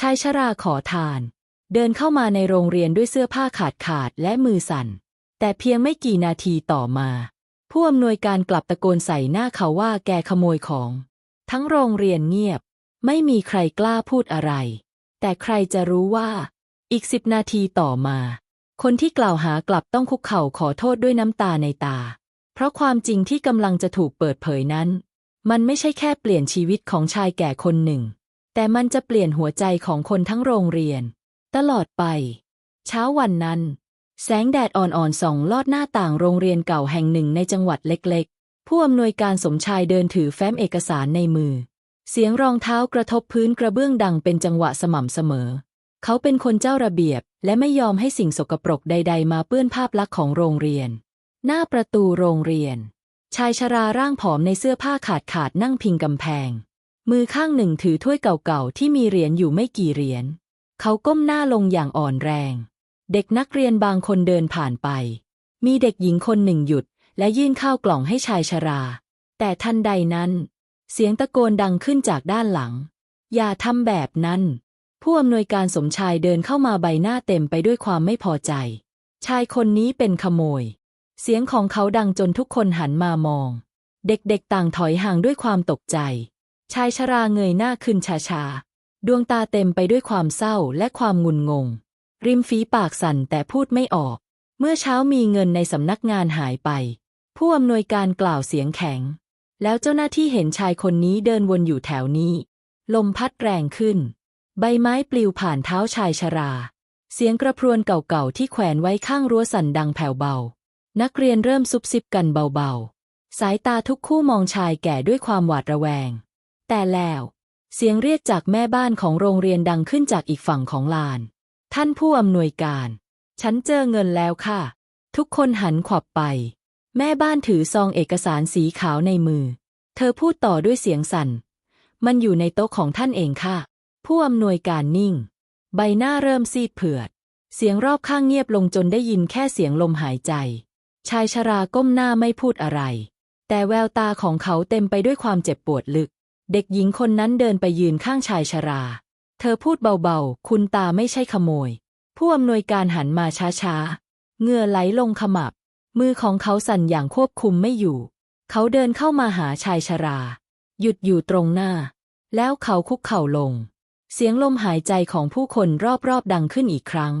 ชายชราขอทาน เดินเข้ามาในโรงเรียนด้วยเสื้อผ้าขาดขาดและมือสั่น แต่เพียงไม่กี่นาทีต่อมา ผู้อำนวยการกลับตะโกนใส่หน้าเขาว่าแกขโมยของ ทั้งโรงเรียนเงียบ ไม่มีใครกล้าพูดอะไร แต่ใครจะรู้ว่า อีกสิบนาทีต่อมา คนที่กล่าวหากลับต้องคุกเข่าขอโทษด้วยน้ำตาในตา เพราะความจริงที่กำลังจะถูกเปิดเผยนั้น มันไม่ใช่แค่เปลี่ยนชีวิตของชายแก่คนหนึ่ง แต่มันจะเปลี่ยนหัวใจของคนทั้งโรงเรียน ตลอดไป เช้าวันนั้น แสงแดดอ่อนๆส่องลอดหน้าต่างโรงเรียนเก่าแห่งหนึ่งในจังหวัดเล็กๆ ผู้อำนวยการสมชายเดินถือแฟ้มเอกสารในมือ เสียงรองเท้ากระทบพื้นกระเบื้องดังเป็นจังหวะสม่ำเสมอ เขาเป็นคนเจ้าระเบียบ และไม่ยอมให้สิ่งสกปรกใด ๆ มาเปื้อนภาพลักษณ์ของโรงเรียน หน้าประตูโรงเรียน ชายชราร่างผอมในเสื้อผ้าขาดขาดนั่งพิงกำแพง มือข้างหนึ่งถือถ้วยเก่าๆที่มีเหรียญอยู่ไม่กี่เหรียญ เขาก้มหน้าลงอย่างอ่อนแรง เด็กนักเรียนบางคนเดินผ่านไป มีเด็กหญิงคนหนึ่งหยุด และยื่นข้าวกล่องให้ชายชรา แต่ทันใดนั้น เสียงตะโกนดังขึ้นจากด้านหลัง อย่าทำแบบนั้น ผู้อำนวยการสมชายเดินเข้ามาใบหน้าเต็มไปด้วยความไม่พอใจ ชายคนนี้เป็นขโมย เสียงของเขาดังจนทุกคนหันมามอง เด็กๆต่างถอยห่างด้วยความตกใจ ชายชราเงยหน้าขึ้นช้าดวงตาเต็มไปด้วยความเศร้าและความงุนงง ริมฝีปากสั่นแต่พูดไม่ออก เมื่อเช้ามีเงินในสำนักงานหายไป ผู้อำนวยการกล่าวเสียงแข็ง แล้วเจ้าหน้าที่เห็นชายคนนี้เดินวนอยู่แถวนี้ ลมพัดแรงขึ้น ใบไม้ปลิวผ่านเท้าชายชรา เสียงกระพรวนเก่าๆที่แขวนไว้ข้างรั้วสั่นดังแผ่วเบา นักเรียนเริ่มซุบซิบกันเบาๆ สายตาทุกคู่มองชายแก่ด้วยความหวาดระแวง แต่แล้ว เสียงเรียกจากแม่บ้านของโรงเรียนดังขึ้นจากอีกฝั่งของลาน ท่านผู้อำนวยการ ฉันเจอเงินแล้วค่ะ ทุกคนหันขวับไป แม่บ้านถือซองเอกสารสีขาวในมือ เธอพูดต่อด้วยเสียงสั่น มันอยู่ในโต๊ะของท่านเองค่ะ ผู้อำนวยการนิ่ง ใบหน้าเริ่มซีดเผือด เสียงรอบข้างเงียบลงจนได้ยินแค่เสียงลมหายใจ ชายชราก้มหน้าไม่พูดอะไรแต่แววตาของเขาเต็มไปด้วยความเจ็บปวดลึก เด็กหญิงคนนั้นเดินไปยืนข้างชายชรา เธอพูดเบาๆ คุณตาไม่ใช่ขโมย ผู้อำนวยการหันมาช้าๆเหงื่อไหลลงขมับ มือของเขาสั่นอย่างควบคุมไม่อยู่ เขาเดินเข้ามาหาชายชรา หยุดอยู่ตรงหน้า แล้วเขาคุกเข่าลง เสียงลมหายใจของผู้คนรอบๆดังขึ้นอีกครั้ง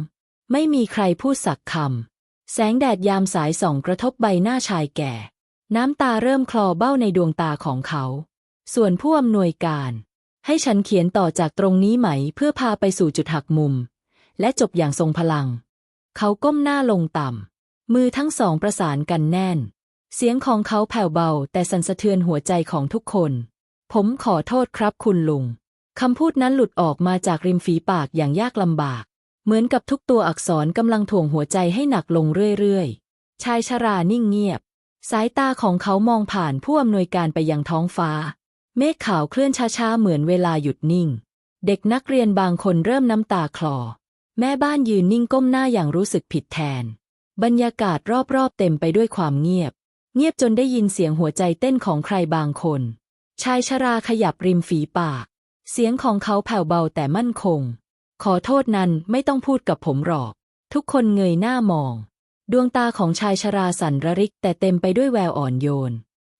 ไม่มีใครพูดสักคำ แสงแดดยามสายส่องกระทบใบหน้าชายแก่ น้ำตาเริ่มคลอเบ้าในดวงตาของเขา ส่วนผู้อำนวยการ ให้ฉันเขียนต่อจากตรงนี้ไหม เพื่อพาไปสู่จุดหักมุม และจบอย่างทรงพลัง เขาก้มหน้าลงต่ำ มือทั้งสองประสานกันแน่น เสียงของเขาแผ่วเบา แต่สั่นสะเทือนหัวใจของทุกคน ผมขอโทษครับคุณลุงคำพูดนั้นหลุดออกมาจากริมฝีปากอย่างยากลำบาก เหมือนกับทุกตัวอักษรกำลังถ่วงหัวใจให้หนักลงเรื่อยๆ ชายชรานิ่งเงียบ สายตาของเขามองผ่านผู้อำนวยการไปยังท้องฟ้า เมฆขาวเคลื่อนช้าๆ เหมือนเวลาหยุดนิ่ง เด็กนักเรียนบางคนเริ่มน้ำตาคลอ แม่บ้านยืนนิ่งก้มหน้าอย่างรู้สึกผิดแทน บรรยากาศรอบๆ เต็มไปด้วยความเงียบ เงียบจนได้ยินเสียงหัวใจเต้นของใครบางคน ชายชราขยับริมฝีปาก เสียงของเขาแผ่วเบาแต่มั่นคง ขอโทษนั้นไม่ต้องพูดกับผมหรอก ทุกคนเงยหน้ามอง ดวงตาของชายชราสั่นระริกแต่เต็มไปด้วยแววอ่อนโยน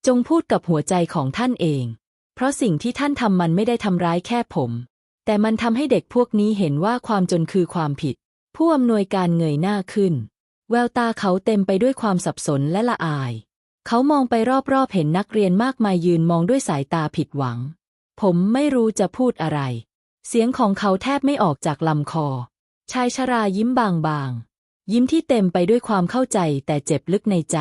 จงพูดกับหัวใจของท่านเอง เพราะสิ่งที่ท่านทำมันไม่ได้ทำร้ายแค่ผม แต่มันทำให้เด็กพวกนี้เห็นว่าความจนคือความผิด ผู้อำนวยการเงยหน้าขึ้น แววตาเขาเต็มไปด้วยความสับสนและละอาย เขามองไปรอบๆเห็นนักเรียนมากมายยืนมองด้วยสายตาผิดหวัง ผมไม่รู้จะพูดอะไร เสียงของเขาแทบไม่ออกจากลำคอ ชายชรายิ้มบางๆ ยิ้มที่เต็มไปด้วยความเข้าใจแต่เจ็บลึกในใจ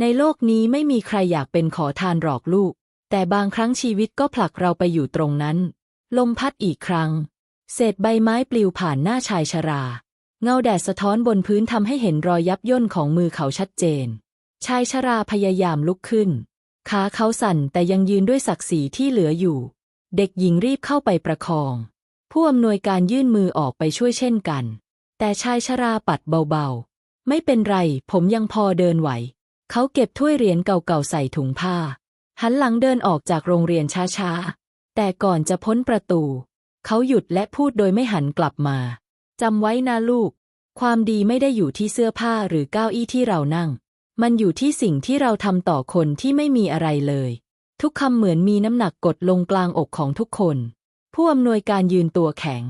ในโลกนี้ไม่มีใครอยากเป็นขอทานหลอกลูก แต่บางครั้งชีวิตก็ผลักเราไปอยู่ตรงนั้น ลมพัดอีกครั้ง เศษใบไม้ปลิวผ่านหน้าชายชรา เงาแดดสะท้อนบนพื้นทำให้เห็นรอยยับย่นของมือเขาชัดเจน ชายชราพยายามลุกขึ้น ขาเขาสั่นแต่ยังยืนด้วยศักดิ์ศรีที่เหลืออยู่ เด็กหญิงรีบเข้าไปประคอง ผู้อำนวยการยื่นมือออกไปช่วยเช่นกัน แต่ชายชราปัดเบาๆ ไม่เป็นไร ผมยังพอเดินไหว เขาเก็บถ้วยเหรียญเก่าๆใส่ถุงผ้า หันหลังเดินออกจากโรงเรียนช้าๆ แต่ก่อนจะพ้นประตู เขาหยุดและพูดโดยไม่หันกลับมา จำไว้นะลูก ความดีไม่ได้อยู่ที่เสื้อผ้าหรือเก้าอี้ที่เรานั่ง มันอยู่ที่สิ่งที่เราทำต่อคนที่ไม่มีอะไรเลย ทุกคำเหมือนมีน้ำหนักกดลงกลางอกของทุกคน ผู้อำนวยการยืนตัวแข็ง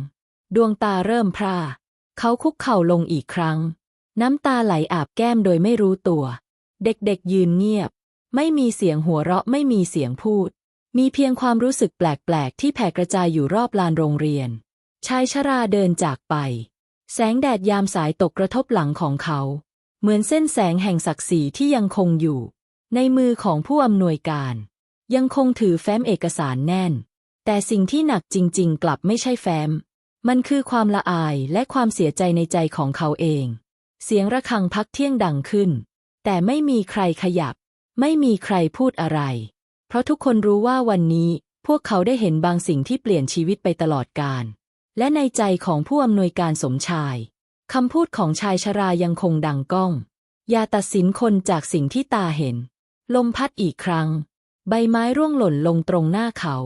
ดวงตาเริ่มพร่า เขาคุกเข่าลงอีกครั้ง น้ำตาไหลอาบแก้มโดยไม่รู้ตัว เด็กๆยืนเงียบ ไม่มีเสียงหัวเราะไม่มีเสียงพูด มีเพียงความรู้สึกแปลกๆ ที่แผ่กระจายอยู่รอบลานโรงเรียน ชายชราเดินจากไป แสงแดดยามสายตกกระทบหลังของเขา เหมือนเส้นแสงแห่งศักดิ์ศรีที่ยังคงอยู่ ในมือของผู้อำนวยการ ยังคงถือแฟ้มเอกสารแน่น แต่สิ่งที่หนักจริง ๆ กลับไม่ใช่แฟ้ม มันคือความละอายและความเสียใจในใจของเขาเอง เสียงระฆังพักเที่ยงดังขึ้น แต่ไม่มีใครขยับ ไม่มีใครพูดอะไร เพราะทุกคนรู้ว่าวันนี้พวกเขาได้เห็นบางสิ่งที่เปลี่ยนชีวิตไปตลอดกาล และในใจของผู้อำนวยการสมชาย คำพูดของชายชรายังคงดังก้อง อย่าตัดสินคนจากสิ่งที่ตาเห็น ลมพัดอีกครั้ง ใบไม้ร่วงหล่นลงตรงหน้าเขา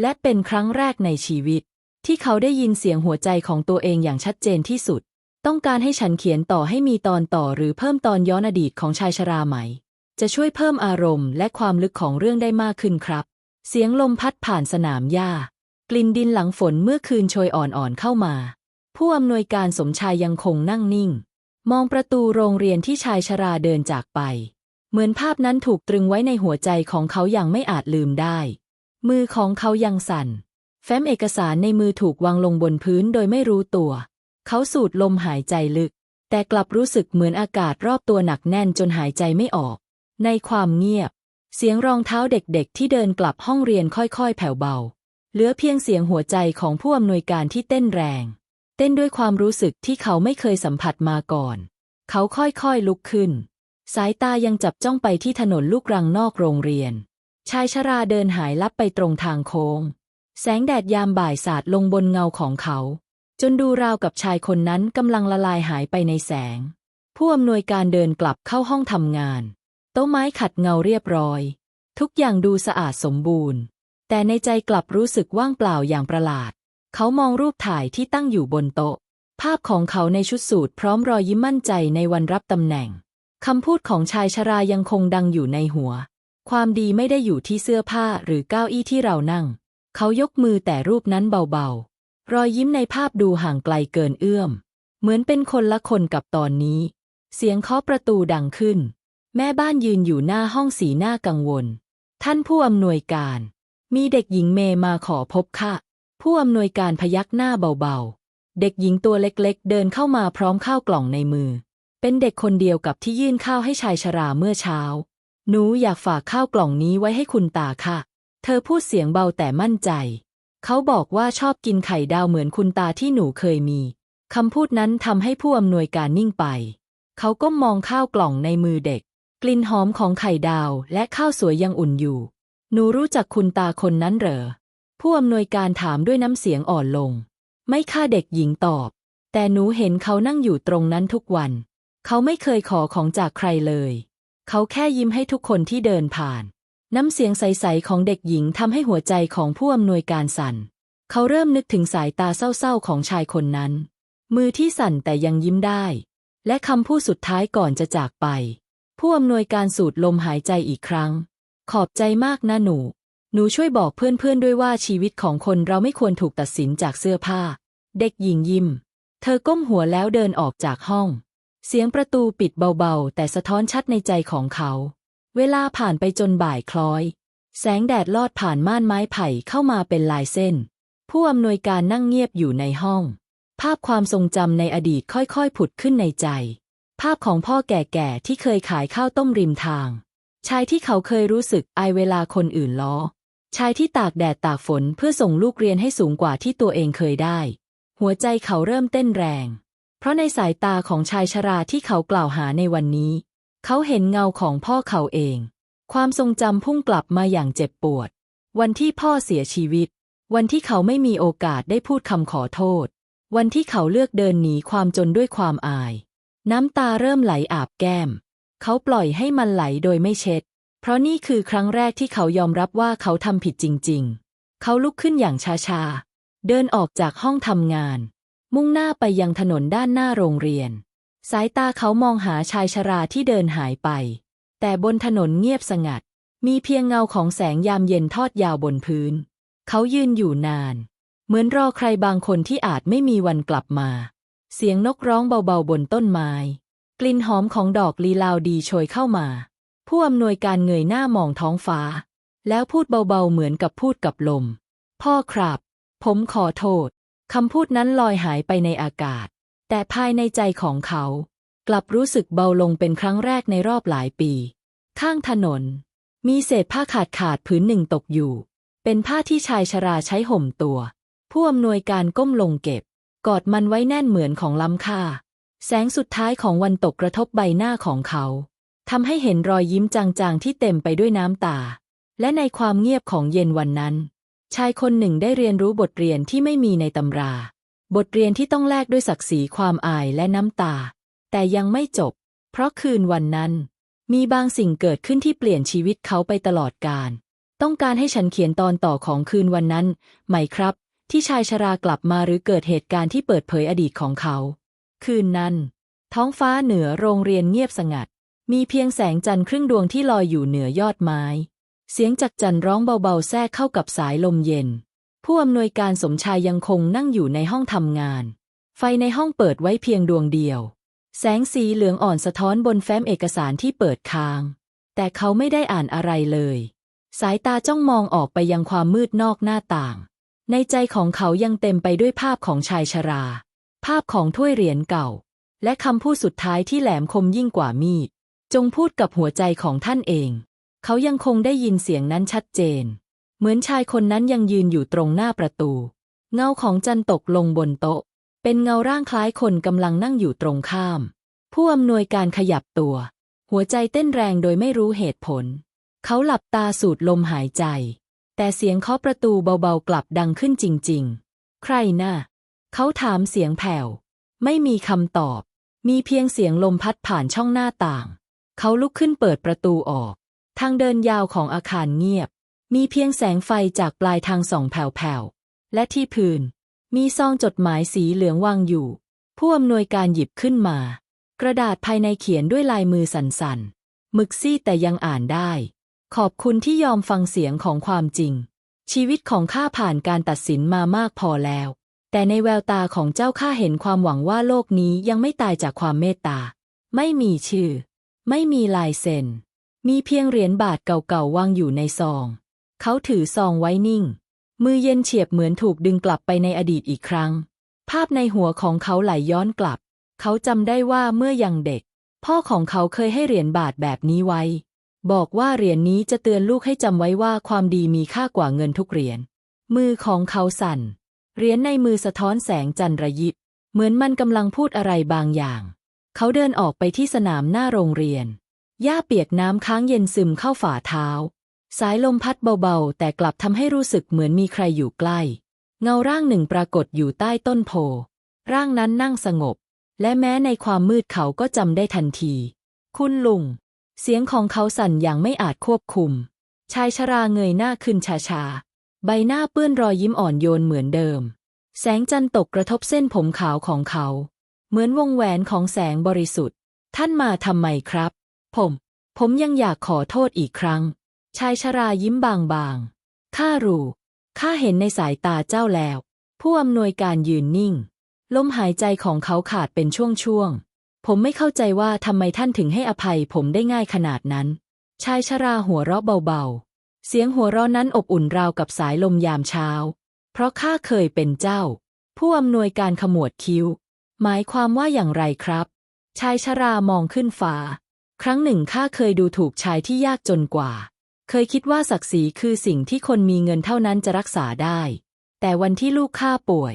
และเป็นครั้งแรกในชีวิต ที่เขาได้ยินเสียงหัวใจของตัวเองอย่างชัดเจนที่สุด ต้องการให้ฉันเขียนต่อให้มีตอนต่อหรือเพิ่มตอนย้อนอดีตของชายชราไหม จะช่วยเพิ่มอารมณ์และความลึกของเรื่องได้มากขึ้นครับ เสียงลมพัดผ่านสนามหญ้า กลิ่นดินหลังฝนเมื่อคืนโชยอ่อนๆเข้ามา ผู้อำนวยการสมชายยังคงนั่งนิ่ง มองประตูโรงเรียนที่ชายชราเดินจากไป เหมือนภาพนั้นถูกตรึงไว้ในหัวใจของเขาอย่างไม่อาจลืมได้ มือของเขายังสั่น แฟ้มเอกสารในมือถูกวางลงบนพื้นโดยไม่รู้ตัว เขาสูดลมหายใจลึกแต่กลับรู้สึกเหมือนอากาศรอบตัวหนักแน่นจนหายใจไม่ออก ในความเงียบ เสียงรองเท้าเด็กๆ ที่เดินกลับห้องเรียนค่อยๆ แผ่วเบา เหลือเพียงเสียงหัวใจของผู้อำนวยการที่เต้นแรง เต้นด้วยความรู้สึกที่เขาไม่เคยสัมผัสมาก่อน เขาค่อยๆลุกขึ้น สายตายังจับจ้องไปที่ถนนลูกรังนอกโรงเรียน ชายชราเดินหายลับไปตรงทางโค้ง แสงแดดยามบ่ายสาดลงบนเงาของเขา จนดูราวกับชายคนนั้นกำลังละลายหายไปในแสง ผู้อำนวยการเดินกลับเข้าห้องทำงาน โต๊ะไม้ขัดเงาเรียบร้อย ทุกอย่างดูสะอาดสมบูรณ์ แต่ในใจกลับรู้สึกว่างเปล่าอย่างประหลาด เขามองรูปถ่ายที่ตั้งอยู่บนโต๊ะ ภาพของเขาในชุดสูทพร้อมรอยยิ้มมั่นใจในวันรับตำแหน่งคำพูดของชายชรายังคงดังอยู่ในหัว ความดีไม่ได้อยู่ที่เสื้อผ้าหรือเก้าอี้ที่เรานั่ง เขายกมือแต่รูปนั้นเบาๆ รอยยิ้มในภาพดูห่างไกลเกินเอื้อม เหมือนเป็นคนละคนกับตอนนี้ เสียงเคาะประตูดังขึ้น แม่บ้านยืนอยู่หน้าห้องสีหน้ากังวล ท่านผู้อำนวยการ มีเด็กหญิงเมย์มาขอพบค่ะ ผู้อำนวยการพยักหน้าเบาๆ เด็กหญิงตัวเล็กๆ เดินเข้ามาพร้อมข้าวกล่องในมือ เป็นเด็กคนเดียวกับที่ยื่นข้าวให้ชายชราเมื่อเช้า หนูอยากฝากข้าวกล่องนี้ไว้ให้คุณตาค่ะ เธอพูดเสียงเบาแต่มั่นใจ เขาบอกว่าชอบกินไข่ดาวเหมือนคุณตาที่หนูเคยมี คำพูดนั้นทำให้ผู้อำนวยการนิ่งไป เขาก้มมองข้าวกล่องในมือเด็ก กลิ่นหอมของไข่ดาวและข้าวสวยยังอุ่นอยู่ หนูรู้จักคุณตาคนนั้นเหรอ ผู้อำนวยการถามด้วยน้ำเสียงอ่อนลง ไม่ค่าเด็กหญิงตอบ แต่หนูเห็นเขานั่งอยู่ตรงนั้นทุกวัน เขาไม่เคยขอของจากใครเลย เขาแค่ยิ้มให้ทุกคนที่เดินผ่าน น้ำเสียงใสๆของเด็กหญิงทำให้หัวใจของผู้อำนวยการสั่น เขาเริ่มนึกถึงสายตาเศร้าๆของชายคนนั้น มือที่สั่นแต่ยังยิ้มได้ และคำพูดสุดท้ายก่อนจะจากไป ผู้อำนวยการสูดลมหายใจอีกครั้ง ขอบใจมากนะหนู หนูช่วยบอกเพื่อนๆด้วยว่าชีวิตของคนเราไม่ควรถูกตัดสินจากเสื้อผ้า เด็กหญิงยิ้ม เธอก้มหัวแล้วเดินออกจากห้อง เสียงประตูปิดเบาๆ แต่สะท้อนชัดในใจของเขา เวลาผ่านไปจนบ่ายคล้อย แสงแดดลอดผ่านม่านไม้ไผ่เข้ามาเป็นลายเส้น ผู้อำนวยการนั่งเงียบอยู่ในห้อง ภาพความทรงจำในอดีตค่อยๆ ผุดขึ้นในใจ ภาพของพ่อแก่ๆที่เคยขายข้าวต้มริมทาง ชายที่เขาเคยรู้สึกอายเวลาคนอื่นล้อ ชายที่ตากแดดตากฝนเพื่อส่งลูกเรียนให้สูงกว่าที่ตัวเองเคยได้ หัวใจเขาเริ่มเต้นแรง เพราะในสายตาของชายชราที่เขากล่าวหาในวันนี้ เขาเห็นเงาของพ่อเขาเอง ความทรงจำพุ่งกลับมาอย่างเจ็บปวด วันที่พ่อเสียชีวิต วันที่เขาไม่มีโอกาสได้พูดคำขอโทษ วันที่เขาเลือกเดินหนีความจนด้วยความอาย น้ำตาเริ่มไหลอาบแก้ม เขาปล่อยให้มันไหลโดยไม่เช็ด เพราะนี่คือครั้งแรกที่เขายอมรับว่าเขาทำผิดจริง ๆ เขาลุกขึ้นอย่างช้าๆ เดินออกจากห้องทำงาน มุ่งหน้าไปยังถนนด้านหน้าโรงเรียน สายตาเขามองหาชายชราที่เดินหายไป แต่บนถนนเงียบสงัด มีเพียงเงาของแสงยามเย็นทอดยาวบนพื้น เขายืนอยู่นาน เหมือนรอใครบางคนที่อาจไม่มีวันกลับมา เสียงนกร้องเบาๆบนต้นไม้ กลิ่นหอมของดอกลีลาวดีโชยเข้ามา ผู้อำนวยการเงยหน้ามองท้องฟ้า แล้วพูดเบาๆเหมือนกับพูดกับลม พ่อครับ ผมขอโทษคำพูดนั้นลอยหายไปในอากาศ แต่ภายในใจของเขา กลับรู้สึกเบาลงเป็นครั้งแรกในรอบหลายปี ข้างถนน มีเศษผ้าขาดขาดผืนหนึ่งตกอยู่ เป็นผ้าที่ชายชราใช้ห่มตัว ผู้อำนวยการก้มลงเก็บ กอดมันไว้แน่นเหมือนของล้ำค่า แสงสุดท้ายของวันตกกระทบใบหน้าของเขาทำให้เห็นรอยยิ้มจางๆที่เต็มไปด้วยน้ำตา และในความเงียบของเย็นวันนั้น ชายคนหนึ่งได้เรียนรู้บทเรียนที่ไม่มีในตำรา บทเรียนที่ต้องแลกด้วยศักดิ์ศรีความอายและน้ำตา แต่ยังไม่จบ เพราะคืนวันนั้น มีบางสิ่งเกิดขึ้นที่เปลี่ยนชีวิตเขาไปตลอดกาลต้องการให้ฉันเขียนตอนต่อของคืนวันนั้น ไหมครับ ที่ชายชรากลับมาหรือเกิดเหตุการณ์ที่เปิดเผยอดีตของเขา คืนนั้น ท้องฟ้าเหนือโรงเรียนเงียบสงัด มีเพียงแสงจันทร์ครึ่งดวงที่ลอยอยู่เหนือยอดไม้ เสียงจักจั่นร้องเบาๆแทรกเข้ากับสายลมเย็น ผู้อำนวยการสมชายยังคงนั่งอยู่ในห้องทำงาน ไฟในห้องเปิดไว้เพียงดวงเดียว แสงสีเหลืองอ่อนสะท้อนบนแฟ้มเอกสารที่เปิดค้าง แต่เขาไม่ได้อ่านอะไรเลย สายตาจ้องมองออกไปยังความมืดนอกหน้าต่าง ในใจของเขายังเต็มไปด้วยภาพของชายชรา ภาพของถ้วยเหรียญเก่า และคำพูดสุดท้ายที่แหลมคมยิ่งกว่ามีด จงพูดกับหัวใจของท่านเอง เขายังคงได้ยินเสียงนั้นชัดเจน เหมือนชายคนนั้นยังยืนอยู่ตรงหน้าประตู เงาของจันตกลงบนโต๊ะ เป็นเงาร่างคล้ายคนกำลังนั่งอยู่ตรงข้าม ผู้อำนวยการขยับตัว หัวใจเต้นแรงโดยไม่รู้เหตุผล เขาหลับตาสูดลมหายใจ แต่เสียงเคาะประตูเบาๆกลับดังขึ้นจริง ๆ ใครน่ะ เขาถามเสียงแผ่ว ไม่มีคำตอบ มีเพียงเสียงลมพัดผ่านช่องหน้าต่าง เขาลุกขึ้นเปิดประตูออก ทางเดินยาวของอาคารเงียบ มีเพียงแสงไฟจากปลายทางส่องแผ่วๆ และที่พื้น มีซองจดหมายสีเหลืองวางอยู่ ผู้อำนวยการหยิบขึ้นมา กระดาษภายในเขียนด้วยลายมือสั่นๆหมึกซีดแต่ยังอ่านได้ ขอบคุณที่ยอมฟังเสียงของความจริง ชีวิตของข้าผ่านการตัดสินมามากพอแล้ว แต่ในแววตาของเจ้าข้าเห็นความหวังว่าโลกนี้ยังไม่ตายจากความเมตตา ไม่มีชื่อ ไม่มีลายเซ็น มีเพียงเหรียญบาทเก่าๆวางอยู่ในซอง เขาถือซองไว้นิ่ง มือเย็นเฉียบเหมือนถูกดึงกลับไปในอดีตอีกครั้ง ภาพในหัวของเขาไหลย้อนกลับ เขาจำได้ว่าเมื่อยังเด็ก พ่อของเขาเคยให้เหรียญบาทแบบนี้ไว้ บอกว่าเหรียญนี้จะเตือนลูกให้จำไว้ว่าความดีมีค่ากว่าเงินทุกเหรียญ มือของเขาสั่น เหรียญในมือสะท้อนแสงจันทระยิบ เหมือนมันกำลังพูดอะไรบางอย่าง เขาเดินออกไปที่สนามหน้าโรงเรียน หญ้าเปียกน้ำค้างเย็นซึมเข้าฝ่าเท้า สายลมพัดเบาๆ แต่กลับทำให้รู้สึกเหมือนมีใครอยู่ใกล้ เงาร่างหนึ่งปรากฏอยู่ใต้ต้นโพ ร่างนั้นนั่งสงบ และแม้ในความมืดเขาก็จำได้ทันที คุณลุง เสียงของเขาสั่นอย่างไม่อาจควบคุม ชายชราเงยหน้าขึ้นช้าๆใบหน้าเปื้อนรอยยิ้มอ่อนโยนเหมือนเดิม แสงจันทร์ตกกระทบเส้นผมขาวของเขา เหมือนวงแหวนของแสงบริสุทธิ์ ท่านมาทำไมครับ ผม ผมยังอยากขอโทษอีกครั้ง ชายชรายิ้มบางๆข้ารู้ข้าเห็นในสายตาเจ้าแล้ว ผู้อำนวยการยืนนิ่ง ลมหายใจของเขาขาดเป็นช่วงๆ ผมไม่เข้าใจว่าทำไมท่านถึงให้อภัยผมได้ง่ายขนาดนั้น ชายชราหัวเราะเบาๆ เสียงหัวเราะนั้นอบอุ่นราวกับสายลมยามเช้า เพราะข้าเคยเป็นเจ้า ผู้อำนวยการขมวดคิ้ว หมายความว่าอย่างไรครับ ชายชรามองขึ้นฟ้า ครั้งหนึ่งข้าเคยดูถูกชายที่ยากจนกว่า เคยคิดว่าศักดิ์ศรีคือสิ่งที่คนมีเงินเท่านั้นจะรักษาได้ แต่วันที่ลูกข้าป่วย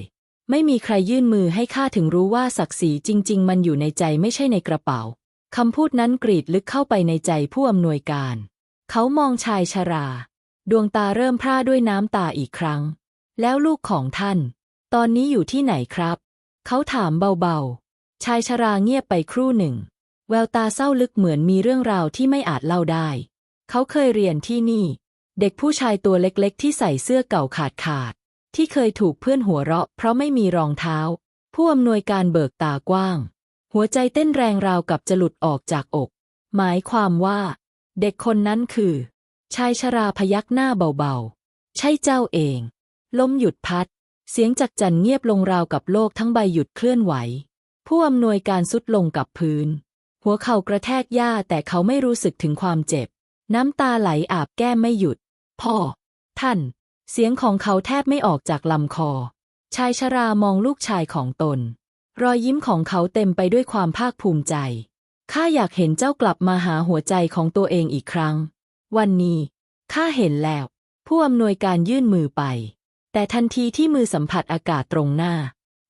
ไม่มีใครยื่นมือให้ข้าถึงรู้ว่าศักดิ์ศรีจริง ๆ มันอยู่ในใจไม่ใช่ในกระเป๋า คำพูดนั้นกรีดลึกเข้าไปในใจผู้อำนวยการ เขามองชายชรา ดวงตาเริ่มพร่าด้วยน้ำตาอีกครั้ง แล้วลูกของท่าน ตอนนี้อยู่ที่ไหนครับ เขาถามเบาๆ ชายชราเงียบไปครู่หนึ่ง แววตาเศร้าลึกเหมือนมีเรื่องราวที่ไม่อาจเล่าได้ เขาเคยเรียนที่นี่ เด็กผู้ชายตัวเล็กๆ ที่ใส่เสื้อเก่าขาดขาด ที่เคยถูกเพื่อนหัวเราะ เพราะไม่มีรองเท้า ผู้อำนวยการเบิกตากว้าง หัวใจเต้นแรงราวกับจะหลุดออกจากอก หมายความว่า เด็กคนนั้นคือ ชายชราพยักหน้าเบาๆ ใช่เจ้าเอง ล้มหยุดพัด เสียงจักจันเงียบลงราวกับโลกทั้งใบหยุดเคลื่อนไหว ผู้อำนวยการสุดลงกับพื้น หัวเข่ากระแทกหญ้าแต่เขาไม่รู้สึกถึงความเจ็บ น้ำตาไหลอาบแก้มไม่หยุด พ่อ ท่าน เสียงของเขาแทบไม่ออกจากลำคอ ชายชรามองลูกชายของตน รอยยิ้มของเขาเต็มไปด้วยความภาคภูมิใจ ข้าอยากเห็นเจ้ากลับมาหาหัวใจของตัวเองอีกครั้ง วันนี้ ข้าเห็นแล้ว ผู้อำนวยการยื่นมือไป แต่ทันทีที่มือสัมผัสอากาศตรงหน้า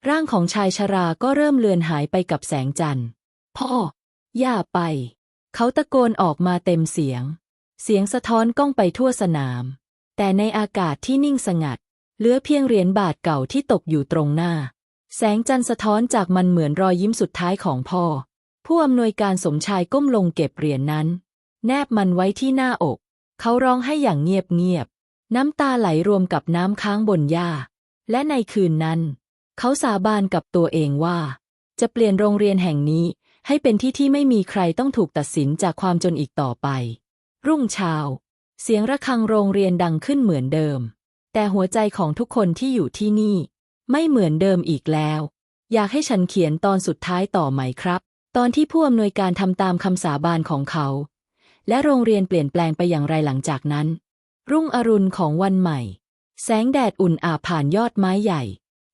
ร่างของชายชราก็เริ่มเลือนหายไปกับแสงจันทร์ พ่อ อย่าไป เขาตะโกนออกมาเต็มเสียง เสียงสะท้อนก้องไปทั่วสนาม แต่ในอากาศที่นิ่งสงัด เหลือเพียงเหรียญบาทเก่าที่ตกอยู่ตรงหน้า แสงจันทร์สะท้อนจากมันเหมือนรอยยิ้มสุดท้ายของพ่อ ผู้อำนวยการสมชายก้มลงเก็บเหรียญนั้น แนบมันไว้ที่หน้าอก เขาร้องให้อย่างเงียบๆน้ำตาไหลรวมกับน้ำค้างบนหญ้า และในคืนนั้น เขาสาบานกับตัวเองว่า จะเปลี่ยนโรงเรียนแห่งนี้ให้เป็นที่ที่ไม่มีใครต้องถูกตัดสินจากความจนอีกต่อไป รุ่งเช้า เสียงระฆังโรงเรียนดังขึ้นเหมือนเดิม แต่หัวใจของทุกคนที่อยู่ที่นี่ ไม่เหมือนเดิมอีกแล้ว อยากให้ฉันเขียนตอนสุดท้ายต่อไหมครับ ตอนที่ผู้อำนวยการทำตามคำสาบานของเขา และโรงเรียนเปลี่ยนแปลงไปอย่างไรหลังจากนั้น รุ่งอรุณของวันใหม่ แสงแดดอุ่นอาบผ่านยอดไม้ใหญ่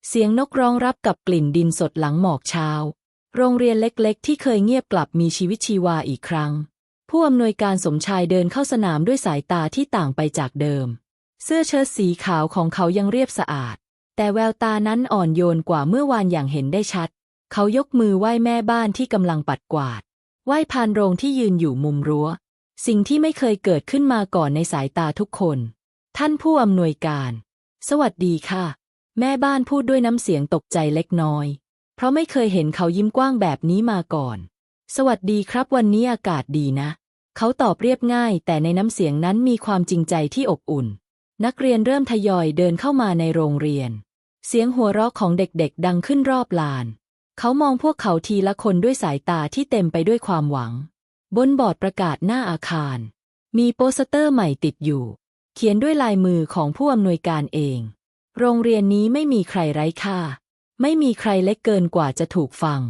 เสียงนกร้องรับกับกลิ่นดินสดหลังหมอกเช้า โรงเรียนเล็กๆ ที่เคยเงียบกลับมีชีวิตชีวาอีกครั้ง ผู้อำนวยการสมชายเดินเข้าสนามด้วยสายตาที่ต่างไปจากเดิม เสื้อเชิ้ตสีขาวของเขายังเรียบสะอาด แต่แววตานั้นอ่อนโยนกว่าเมื่อวานอย่างเห็นได้ชัด เขายกมือไหว้แม่บ้านที่กำลังปัดกวาด ไหว้พานโรงที่ยืนอยู่มุมรั้ว สิ่งที่ไม่เคยเกิดขึ้นมาก่อนในสายตาทุกคน ท่านผู้อำนวยการ สวัสดีค่ะ แม่บ้านพูดด้วยน้ำเสียงตกใจเล็กน้อย เพราะไม่เคยเห็นเขายิ้มกว้างแบบนี้มาก่อน สวัสดีครับวันนี้อากาศดีนะ เขาตอบเรียบง่าย แต่ในน้ำเสียงนั้นมีความจริงใจที่อบอุ่น นักเรียนเริ่มทยอยเดินเข้ามาในโรงเรียน เสียงหัวเราะของเด็กๆ ดังขึ้นรอบลาน เขามองพวกเขาทีละคนด้วยสายตาที่เต็มไปด้วยความหวัง บนบอร์ดประกาศหน้าอาคาร มีโปสเตอร์ใหม่ติดอยู่ เขียนด้วยลายมือของผู้อำนวยการเอง โรงเรียนนี้ไม่มีใครไร้ค่า ไม่มีใครเล็กเกินกว่าจะถูกฟัง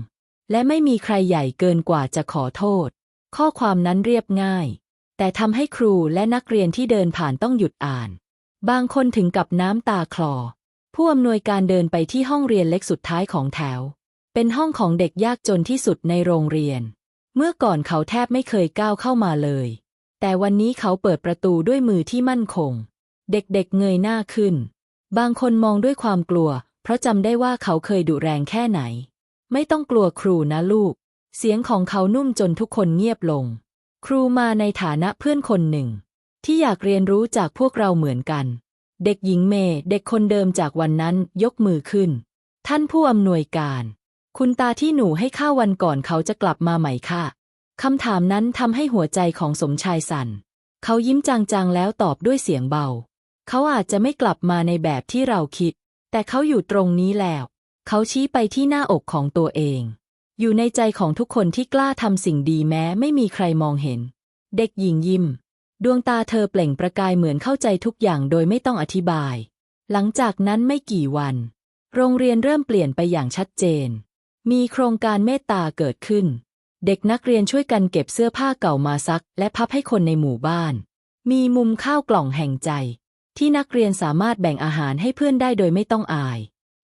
และไม่มีใครใหญ่เกินกว่าจะขอโทษ ข้อความนั้นเรียบง่าย แต่ทำให้ครูและนักเรียนที่เดินผ่านต้องหยุดอ่าน บางคนถึงกับน้ำตาคลอ ผู้อำนวยการเดินไปที่ห้องเรียนเล็กสุดท้ายของแถว เป็นห้องของเด็กยากจนที่สุดในโรงเรียน เมื่อก่อนเขาแทบไม่เคยก้าวเข้ามาเลย แต่วันนี้เขาเปิดประตูด้วยมือที่มั่นคง เด็กๆเงยหน้าขึ้น บางคนมองด้วยความกลัว เพราะจำได้ว่าเขาเคยดุแรงแค่ไหน ไม่ต้องกลัวครูนะลูก เสียงของเขานุ่มจนทุกคนเงียบลง ครูมาในฐานะเพื่อนคนหนึ่ง ที่อยากเรียนรู้จากพวกเราเหมือนกัน เด็กหญิงเมย์เด็กคนเดิมจากวันนั้นยกมือขึ้น ท่านผู้อำนวยการ คุณตาที่หนูให้ข้าววันก่อนเขาจะกลับมาใหม่ค่ะคำถามนั้นทำให้หัวใจของสมชายสั่น เขายิ้มจางๆแล้วตอบด้วยเสียงเบา เขาอาจจะไม่กลับมาในแบบที่เราคิด แต่เขาอยู่ตรงนี้แล้ว เขาชี้ไปที่หน้าอกของตัวเอง อยู่ในใจของทุกคนที่กล้าทำสิ่งดีแม้ไม่มีใครมองเห็น เด็กหญิงยิ้ม ดวงตาเธอเปล่งประกายเหมือนเข้าใจทุกอย่างโดยไม่ต้องอธิบาย หลังจากนั้นไม่กี่วัน โรงเรียนเริ่มเปลี่ยนไปอย่างชัดเจน มีโครงการเมตตาเกิดขึ้น เด็กนักเรียนช่วยกันเก็บเสื้อผ้าเก่ามาซัก และพับให้คนในหมู่บ้าน มีมุมข้าวกล่องแห่งใจ ที่นักเรียนสามารถแบ่งอาหารให้เพื่อนได้โดยไม่ต้องอาย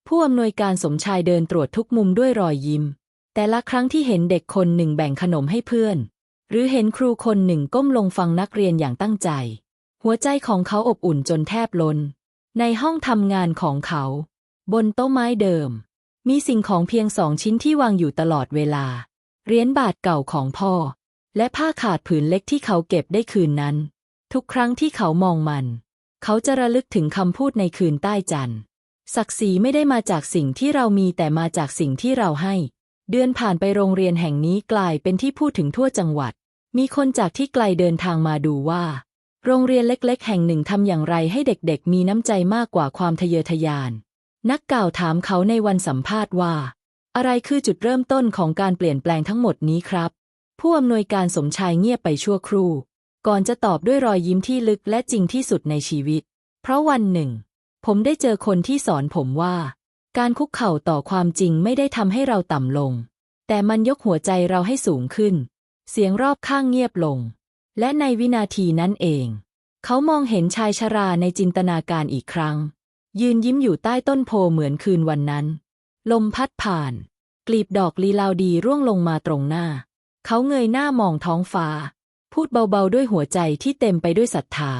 ผู้อำนวยการสมชายเดินตรวจทุกมุมด้วยรอยยิ้ม แต่ละครั้งที่เห็นเด็กคนหนึ่งแบ่งขนมให้เพื่อน หรือเห็นครูคนหนึ่งก้มลงฟังนักเรียนอย่างตั้งใจ หัวใจของเขาอบอุ่นจนแทบล้น ในห้องทำงานของเขา บนโต๊ะไม้เดิม มีสิ่งของเพียงสองชิ้นที่วางอยู่ตลอดเวลา เหรียญบาทเก่าของพ่อ และผ้าขาดผืนเล็กที่เขาเก็บได้คืนนั้น ทุกครั้งที่เขามองมัน เขาจะระลึกถึงคำพูดในคืนใต้จันทร์ศักดิ์ศรีไม่ได้มาจากสิ่งที่เรามีแต่มาจากสิ่งที่เราให้ เดือนผ่านไปโรงเรียนแห่งนี้กลายเป็นที่พูดถึงทั่วจังหวัด มีคนจากที่ไกลเดินทางมาดูว่า โรงเรียนเล็ก ๆ แห่งหนึ่งทำอย่างไรให้เด็กๆ มีน้ำใจมากกว่าความทะเยอทะยาน นักกล่าวถามเขาในวันสัมภาษณ์ว่า อะไรคือจุดเริ่มต้นของการเปลี่ยนแปลงทั้งหมดนี้ครับ ผู้อำนวยการสมชายเงียบไปชั่วครู่ ก่อนจะตอบด้วยรอยยิ้มที่ลึกและจริงที่สุดในชีวิต เพราะวันหนึ่ง ผมได้เจอคนที่สอนผมว่า การคุกเข่าต่อความจริงไม่ได้ทำให้เราต่ำลง แต่มันยกหัวใจเราให้สูงขึ้น เสียงรอบข้างเงียบลง และในวินาทีนั้นเอง เขามองเห็นชายชราในจินตนาการอีกครั้ง ยืนยิ้มอยู่ใต้ต้นโพเหมือนคืนวันนั้น ลมพัดผ่าน กลีบดอกลีลาวดีร่วงลงมาตรงหน้า เขาเงยหน้ามองท้องฟ้า พูดเบาๆด้วยหัวใจที่เต็มไปด้วยศรัทธา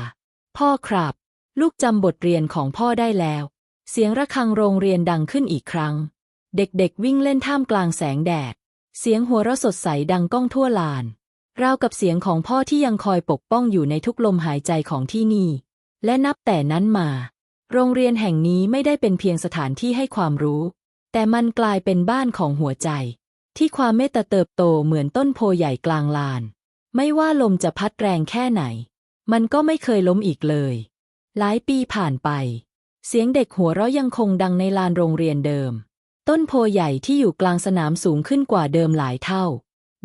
พ่อครับ ลูกจำบทเรียนของพ่อได้แล้ว เสียงระฆังโรงเรียนดังขึ้นอีกครั้ง เด็กๆวิ่งเล่นท่ามกลางแสงแดด เสียงหัวเราะสดใสดังก้องทั่วลาน ราวกับเสียงของพ่อที่ยังคอยปกป้องอยู่ในทุกลมหายใจของที่นี่ และนับแต่นั้นมา โรงเรียนแห่งนี้ไม่ได้เป็นเพียงสถานที่ให้ความรู้ แต่มันกลายเป็นบ้านของหัวใจ ที่ความเมตตาเติบโตเหมือนต้นโพใหญ่กลางลาน ไม่ว่าลมจะพัดแรงแค่ไหน มันก็ไม่เคยล้มอีกเลย หลายปีผ่านไป เสียงเด็กหัวเราะยังคงดังในลานโรงเรียนเดิม ต้นโพใหญ่ที่อยู่กลางสนามสูงขึ้นกว่าเดิมหลายเท่า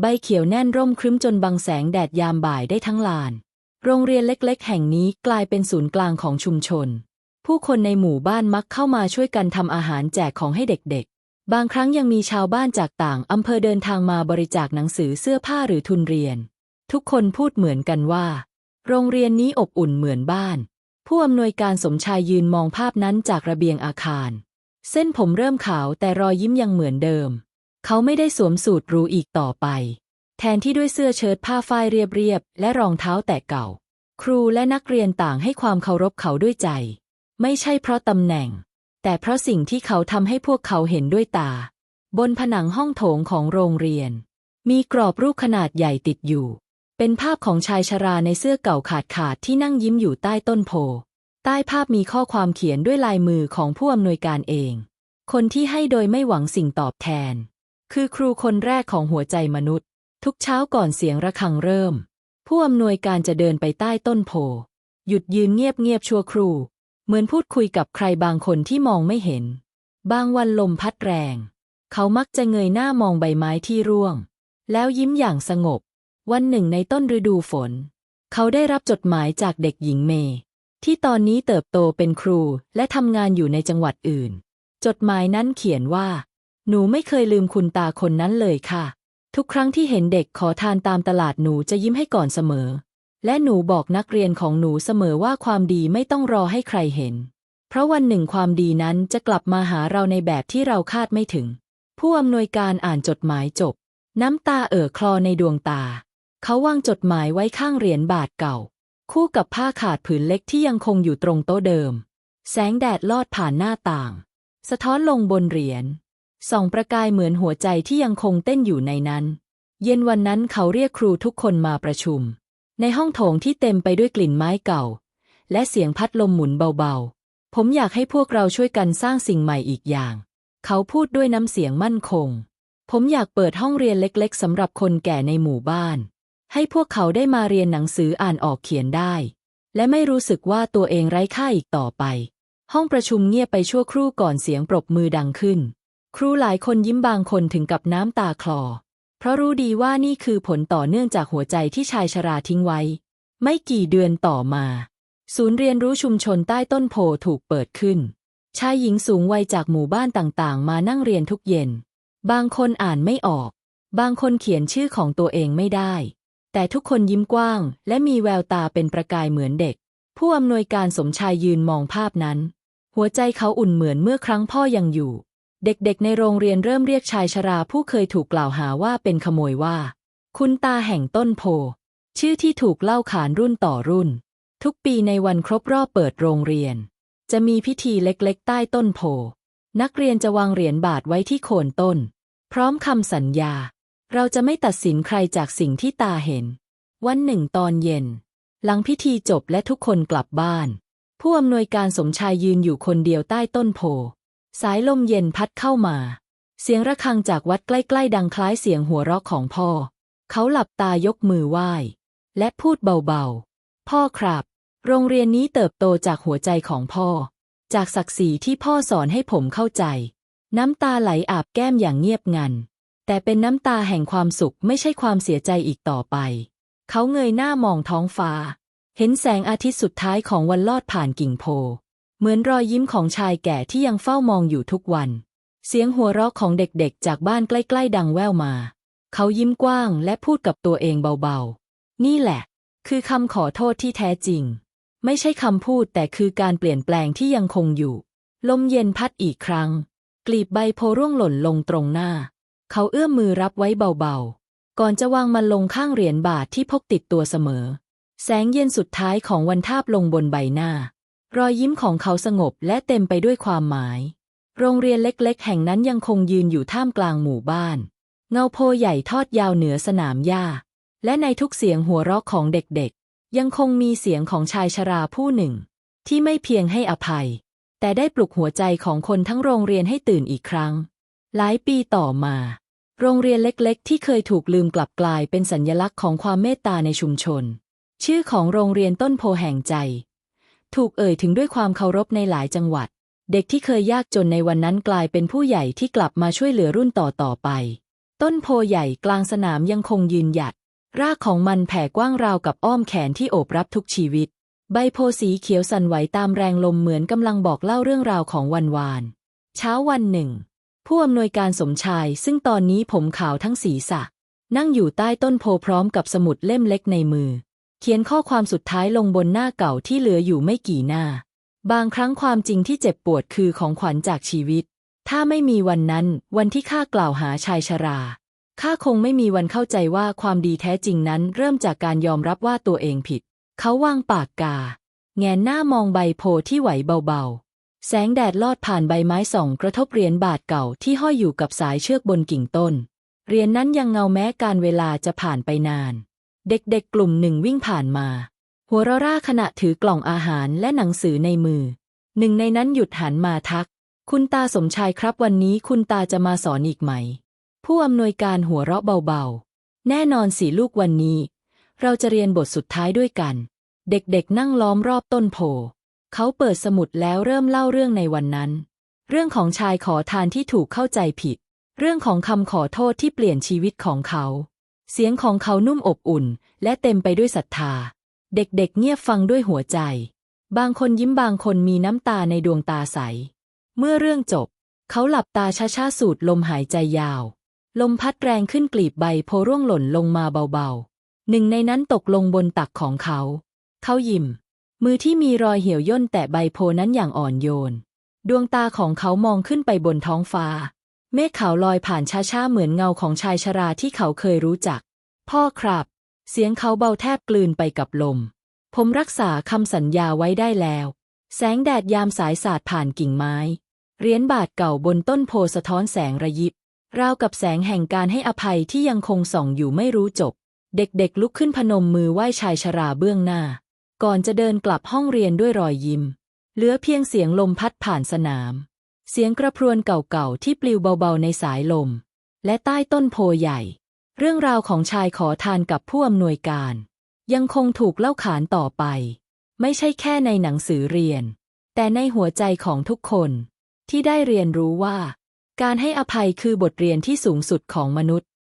ใบเขียวแน่นร่มครึ้มจนบังแสงแดดยามบ่ายได้ทั้งลาน โรงเรียนเล็กๆ แห่งนี้กลายเป็นศูนย์กลางของชุมชน ผู้คนในหมู่บ้านมักเข้ามาช่วยกันทำอาหารแจกของให้เด็กๆ บางครั้งยังมีชาวบ้านจากต่างอำเภอเดินทางมาบริจาคหนังสือเสื้อผ้าหรือทุนเรียน ทุกคนพูดเหมือนกันว่า โรงเรียนนี้อบอุ่นเหมือนบ้าน ผู้อำนวยการสมชายยืนมองภาพนั้นจากระเบียงอาคาร เส้นผมเริ่มขาวแต่รอยยิ้มยังเหมือนเดิม เขาไม่ได้สวมสูทหรูอีกต่อไป แทนที่ด้วยเสื้อเชิ้ตผ้าฝ้ายเรียบๆและรองเท้าแตะเก่า ครูและนักเรียนต่างให้ความเคารพเขาด้วยใจ ไม่ใช่เพราะตำแหน่ง แต่เพราะสิ่งที่เขาทำให้พวกเขาเห็นด้วยตา บนผนังห้องโถงของโรงเรียน มีกรอบรูปขนาดใหญ่ติดอยู่ เป็นภาพของชายชราในเสื้อเก่าขาดขาดที่นั่งยิ้มอยู่ใต้ต้นโพ ใต้ภาพมีข้อความเขียนด้วยลายมือของผู้อำนวยการเอง คนที่ให้โดยไม่หวังสิ่งตอบแทน คือครูคนแรกของหัวใจมนุษย์ ทุกเช้าก่อนเสียงระฆังเริ่ม ผู้อำนวยการจะเดินไปใต้ต้นโพ หยุดยืนเงียบๆชั่วครู่เหมือนพูดคุยกับใครบางคนที่มองไม่เห็น บางวันลมพัดแรง เขามักจะเงยหน้ามองใบไม้ที่ร่วง แล้วยิ้มอย่างสงบ วันหนึ่งในต้นฤดูฝน เขาได้รับจดหมายจากเด็กหญิงเมย์ที่ตอนนี้เติบโตเป็นครูและทำงานอยู่ในจังหวัดอื่น จดหมายนั้นเขียนว่า หนูไม่เคยลืมคุณตาคนนั้นเลยค่ะ ทุกครั้งที่เห็นเด็กขอทานตามตลาดหนูจะยิ้มให้ก่อนเสมอ และหนูบอกนักเรียนของหนูเสมอว่าความดีไม่ต้องรอให้ใครเห็น เพราะวันหนึ่งความดีนั้นจะกลับมาหาเราในแบบที่เราคาดไม่ถึง ผู้อำนวยการอ่านจดหมายจบ น้ำตาเอ่อคลอในดวงตา เขาวางจดหมายไว้ข้างเหรียญบาทเก่า คู่กับผ้าขาดผืนเล็กที่ยังคงอยู่ตรงโต๊ะเดิม แสงแดดลอดผ่านหน้าต่าง สะท้อนลงบนเหรียญส่องประกายเหมือนหัวใจที่ยังคงเต้นอยู่ในนั้น เย็นวันนั้นเขาเรียกครูทุกคนมาประชุม ในห้องโถงที่เต็มไปด้วยกลิ่นไม้เก่า และเสียงพัดลมหมุนเบาๆ ผมอยากให้พวกเราช่วยกันสร้างสิ่งใหม่อีกอย่าง เขาพูดด้วยน้ำเสียงมั่นคง ผมอยากเปิดห้องเรียนเล็กๆสำหรับคนแก่ในหมู่บ้าน ให้พวกเขาได้มาเรียนหนังสืออ่านออกเขียนได้ และไม่รู้สึกว่าตัวเองไร้ค่าอีกต่อไป ห้องประชุมเงียบไปชั่วครู่ก่อนเสียงปรบมือดังขึ้น ครูหลายคนยิ้มบางคนถึงกับน้ำตาคลอ เพราะรู้ดีว่านี่คือผลต่อเนื่องจากหัวใจที่ชายชราทิ้งไว้ ไม่กี่เดือนต่อมา ศูนย์เรียนรู้ชุมชนใต้ต้นโพถูกเปิดขึ้น ชายหญิงสูงวัยจากหมู่บ้านต่างๆ มานั่งเรียนทุกเย็น บางคนอ่านไม่ออก บางคนเขียนชื่อของตัวเองไม่ได้ แต่ทุกคนยิ้มกว้าง และมีแววตาเป็นประกายเหมือนเด็ก ผู้อำนวยการสมชายยืนมองภาพนั้น หัวใจเขาอุ่นเหมือนเมื่อครั้งพ่อยังอยู่ เด็กๆ ในโรงเรียนเริ่มเรียกชายชราผู้เคยถูกกล่าวหาว่าเป็นขโมยว่า คุณตาแห่งต้นโพ ชื่อที่ถูกเล่าขานรุ่นต่อรุ่น ทุกปีในวันครบรอบเปิดโรงเรียน จะมีพิธีเล็กๆ ใต้ต้นโพ นักเรียนจะวางเหรียญบาทไว้ที่โคนต้น พร้อมคำสัญญา เราจะไม่ตัดสินใครจากสิ่งที่ตาเห็น วันหนึ่งตอนเย็น หลังพิธีจบและทุกคนกลับบ้าน ผู้อำนวยการสมชายยืนอยู่คนเดียวใต้ต้นโพ สายลมเย็นพัดเข้ามา เสียงระฆังจากวัดใกล้ๆ ดังคล้ายเสียงหัวเราะของพ่อ เขาหลับตายกมือไหว้ และพูดเบาๆ พ่อครับ โรงเรียนนี้เติบโตจากหัวใจของพ่อ จากศักดิ์ศรีที่พ่อสอนให้ผมเข้าใจ น้ำตาไหลอาบแก้มอย่างเงียบงัน แต่เป็นน้ำตาแห่งความสุขไม่ใช่ความเสียใจอีกต่อไป เขาเงยหน้ามองท้องฟ้า เห็นแสงอาทิตย์สุดท้ายของวันลอดผ่านกิ่งโพ เหมือนรอยยิ้มของชายแก่ที่ยังเฝ้ามองอยู่ทุกวัน เสียงหัวเราะของเด็กๆ จากบ้านใกล้ๆ ดังแว่วมา เขายิ้มกว้างและพูดกับตัวเองเบาๆ นี่แหละ คือคำขอโทษที่แท้จริง ไม่ใช่คำพูดแต่คือการเปลี่ยนแปลงที่ยังคงอยู่ ลมเย็นพัดอีกครั้ง กลีบใบโพร่วงหล่นลงตรงหน้า เขาเอื้อมมือรับไว้เบาๆ ก่อนจะวางมันลงข้างเหรียญบาทที่พกติดตัวเสมอ แสงเย็นสุดท้ายของวันทาบลงบนใบหน้า รอยยิ้มของเขาสงบและเต็มไปด้วยความหมาย โรงเรียนเล็กๆ แห่งนั้นยังคงยืนอยู่ท่ามกลางหมู่บ้าน เงาโพใหญ่ทอดยาวเหนือสนามหญ้า และในทุกเสียงหัวเราะของเด็กๆ ยังคงมีเสียงของชายชราผู้หนึ่ง ที่ไม่เพียงให้อภัย แต่ได้ปลุกหัวใจของคนทั้งโรงเรียนให้ตื่นอีกครั้ง หลายปีต่อมา โรงเรียนเล็กๆ ที่เคยถูกลืมกลับกลายเป็นสัญลักษณ์ของความเมตตาในชุมชน ชื่อของโรงเรียนต้นโพแห่งใจ ถูกเอ่ยถึงด้วยความเคารพในหลายจังหวัด เด็กที่เคยยากจนในวันนั้นกลายเป็นผู้ใหญ่ที่กลับมาช่วยเหลือรุ่นต่อต่อไป ต้นโพใหญ่กลางสนามยังคงยืนหยัด รากของมันแผ่กว้างราวกับอ้อมแขนที่โอบรับทุกชีวิต ใบโพสีเขียวสั่นไหวตามแรงลมเหมือนกำลังบอกเล่าเรื่องราวของวันวาน เช้าวันหนึ่ง ผู้อำนวยการสมชาย ซึ่งตอนนี้ผมขาวทั้งศีรษะ นั่งอยู่ใต้ต้นโพพร้อมกับสมุดเล่มเล็กในมือ เขียนข้อความสุดท้ายลงบนหน้าเก่าที่เหลืออยู่ไม่กี่หน้า บางครั้งความจริงที่เจ็บปวดคือของขวัญจากชีวิต ถ้าไม่มีวันนั้น วันที่ข้ากล่าวหาชายชราข้าคงไม่มีวันเข้าใจว่าความดีแท้จริงนั้น เริ่มจากการยอมรับว่าตัวเองผิด เขาวางปากกา แงนหน้ามองใบโพที่ไหวเบาๆ แสงแดดลอดผ่านใบไม้ส่องกระทบเหรียญบาทเก่าที่ห้อยอยู่กับสายเชือกบนกิ่งต้น เหรียญนนั้นยังเงาแม้การเวลาจะผ่านไปนาน เด็กๆกลุ่มหนึ่งวิ่งผ่านมา หัวเราะร่าขณะถือกล่องอาหารและหนังสือในมือ หนึ่งในนั้นหยุดหันมาทัก คุณตาสมชายครับวันนี้คุณตาจะมาสอนอีกไหม ผู้อำนวยการหัวเราะเบาๆ แน่นอนสิลูกวันนี้ เราจะเรียนบทสุดท้ายด้วยกัน เด็กๆนั่งล้อมรอบต้นโพ เขาเปิดสมุดแล้วเริ่มเล่าเรื่องในวันนั้น เรื่องของชายขอทานที่ถูกเข้าใจผิด เรื่องของคำขอโทษที่เปลี่ยนชีวิตของเขา เสียงของเขานุ่มอบอุ่น และเต็มไปด้วยศรัทธา เด็กๆเงียบฟังด้วยหัวใจ บางคนยิ้มบางคนมีน้ำตาในดวงตาใส เมื่อเรื่องจบ เขาหลับตาช้าๆสูดลมหายใจยาว ลมพัดแรงขึ้นกลีบใบโพร่วงหล่นลงมาเบาๆหนึ่งในนั้นตกลงบนตักของเขา เขายิ้ม มือที่มีรอยเหี่ยวย่นแต่ใบโพนั้นอย่างอ่อนโยน ดวงตาของเขามองขึ้นไปบนท้องฟ้า เมฆขาวลอยผ่านช้าๆเหมือนเงาของชายชราที่เขาเคยรู้จัก พ่อครับ เสียงเขาเบาแทบกลืนไปกับลม ผมรักษาคำสัญญาไว้ได้แล้ว แสงแดดยามสายสาดผ่านกิ่งไม้เหรียญบาทเก่าบนต้นโพสะท้อนแสงระยิบ ราวกับแสงแห่งการให้อภัยที่ยังคงส่องอยู่ไม่รู้จบ เด็กๆลุกขึ้นพนมมือไหว้ชายชราเบื้องหน้า ก่อนจะเดินกลับห้องเรียนด้วยรอยยิ้ม เหลือเพียงเสียงลมพัดผ่านสนาม เสียงกระพรวนเก่าๆที่ปลิวเบาๆในสายลม และใต้ต้นโพใหญ่ เรื่องราวของชายขอทานกับผู้อำนวยการ ยังคงถูกเล่าขานต่อไป ไม่ใช่แค่ในหนังสือเรียน แต่ในหัวใจของทุกคน ที่ได้เรียนรู้ว่า การให้อภัยคือบทเรียนที่สูงสุดของมนุษย์